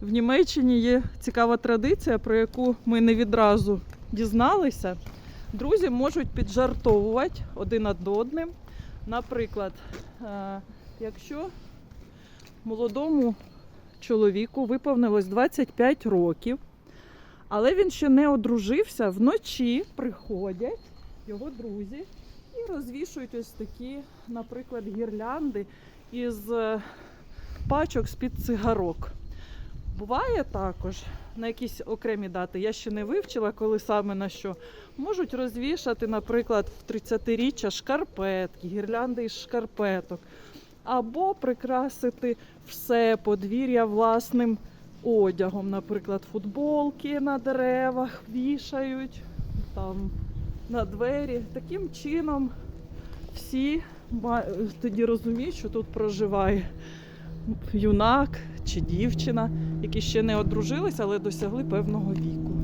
В Німеччині є цікава традиція, про яку ми не відразу дізналися. Друзі можуть піджартовувати один над одним. Наприклад, е, якщо молодому чоловіку виповнилось 25 років, але він ще не одружився, вночі приходять його друзі і розвішують ось такі, наприклад, гірлянди із е, пачок з-під цигарок. Буває також на якісь окремі дати, я ще не вивчила, коли саме на що. Можуть розвішати, наприклад, в 30-річчя шкарпетки, гірлянди із шкарпеток, або прикрасити все подвір'я власним одягом, наприклад, футболки на деревах вішають, там на двері. Таким чином всі тоді розуміють, що тут проживає юнак чи дівчина, які ще не одружилися, але досягли певного віку.